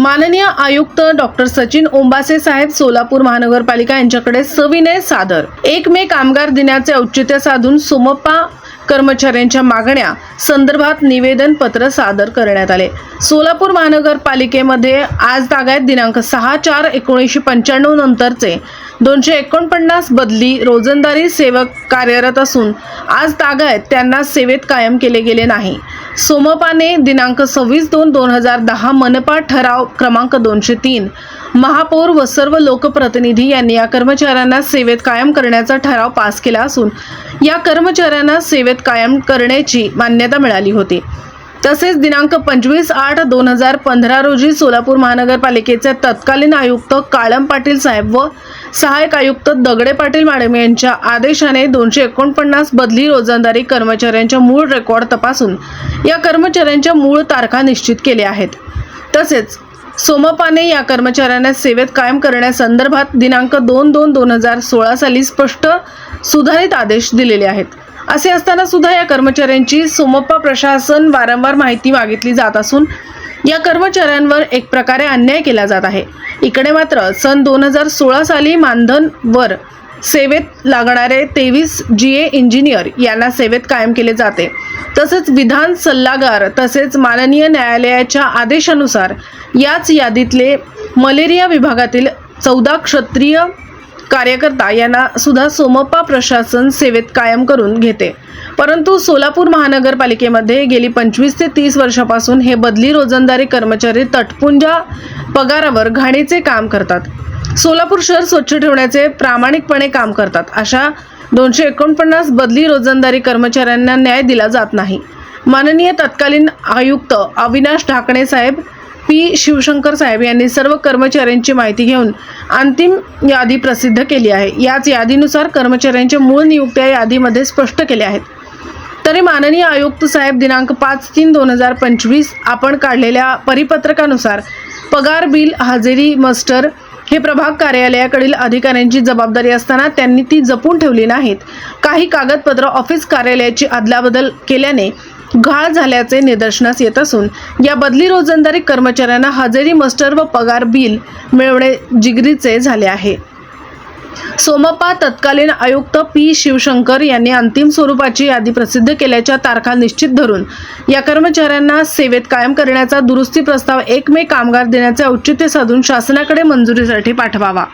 माननीय आयुक्त डॉक्टर सचिन ओंबासे साहेब सोलापूर महानगरपालिका यांच्याकडे सविनय सादर. एक मे कामगार दिनाचे औचित्य साधून सोमप्पा कर्मचाऱ्यांच्या मागण्या संदर्भात निवेदन पत्र सादर करण्यात आले. सोलापूर महानगरपालिकेमध्ये आज तागायत दिनांक सहा चार एकोणीसशे पंच्याण्णव नंतरचे दोनशे एकोणपन्नास बदली रोजंदारी सेवक कार्यरत असून आज तागायत त्यांना सेवेत कायम केले गेले नाही. सोमपाने दिनांक सव्वीस दोन दोन हजार दहा मनपा ठराव क्रमांक दोनशे तीन. महापौर व सर्व लोकप्रतिनिधी यांनी या कर्मचाऱ्यांना सेवेत कायम करण्याचा ठराव पास केला असून या कर्मचाऱ्यांना सेवेत कायम करण्याची मान्यता मिळाली होती. तसेच दिनांक पंचवीस आठ दोन हजार पंधरा रोजी सोलापूर महानगरपालिकेचे तत्कालीन आयुक्त काळम पाटील साहेब व सहाय्यक आयुक्त दगडे पाटील मॅडम यांच्या आदेशाने दोनशे एकोणपन्नास बदली रोजंदारी कर्मचाऱ्यांच्या मूळ रेकॉर्ड तपासून या कर्मचाऱ्यांच्या मूळ तारखा निश्चित केल्या आहेत. तसेच सोमपाने या कर्मचाऱ्यांना सेवेत कायम करण्यासंदर्भात दिनांक दोन दोन दोन हजार सोळा साली स्पष्ट सुधारित आदेश दिलेले आहेत. असे असताना सुद्धा या कर्मचाऱ्यांची सोमप्पा प्रशासन वारंवार माहिती मागितली जात असून या कर्मचाऱ्यांवर एक प्रकारे अन्याय केला जात आहे. इकडे मात्र सन दोन हजार सोळा साली मानधनवर सेवेत लागणारे तेवीस जी ए इंजिनियर यांना सेवेत कायम केले जाते. तसेच विधान सल्लागार तसेच माननीय न्यायालयाच्या आदेशानुसार याच यादीतले मलेरिया विभागातील चौदा क्षत्रिय कार्यकर्ता यांना सुद्धा सोमप्पा प्रशासन सेवेत कायम करून घेते. परंतु सोलापूर महानगरपालिकेमध्ये गेली पंचवीस ते तीस वर्षापासून हे बदली रोजंदारी कर्मचारी तटपुंजा पगारावर घाणीचे काम करतात. सोलापूर शहर स्वच्छ ठेवण्याचे प्रामाणिकपणे काम करतात. अशा दोनशे एकोणपन्नास बदली रोजंदारी कर्मचाऱ्यांना न्याय दिला जात नाही. माननीय तत्कालीन आयुक्त अविनाश ढाकणे साहेब पी शिवशंकर साहेब यांनी सर्व कर्मचाऱ्यांची माहिती घेऊन अंतिम यादी प्रसिद्ध केली आहे. याच यादीनुसार कर्मचाऱ्यांच्या मूळ नियुक्त्या यादीमध्ये स्पष्ट केल्या आहेत. तरी माननीय आयुक्त साहेब दिनांक पाच तीन दोन हजार पंचवीस आपण काढलेल्या परिपत्रकानुसार पगार बिल हजेरी मस्टर हे प्रभाग कार्यालयाकडील अधिकाऱ्यांची जबाबदारी असताना त्यांनी ती जपून ठेवली नाहीत. काही कागदपत्र ऑफिस कार्यालयाची अदलाबदल केल्याने घाळ झाल्याचे निदर्शनास येत असून या बदली रोजंदारी कर्मचाऱ्यांना हजेरी मस्टर व पगार बिल मिळवणे जिगरीचे झाले आहे. सोमप्पा तत्कालीन आयुक्त पी शिवशंकर यांनी अंतिम स्वरूपाची यादी प्रसिद्ध केल्याच्या तारखा निश्चित धरून या कर्मचाऱ्यांना सेवेत कायम करण्याचा दुरुस्ती प्रस्ताव एक मे कामगार देण्याचे औचित्य साधून शासनाकडे मंजुरीसाठी पाठवावा.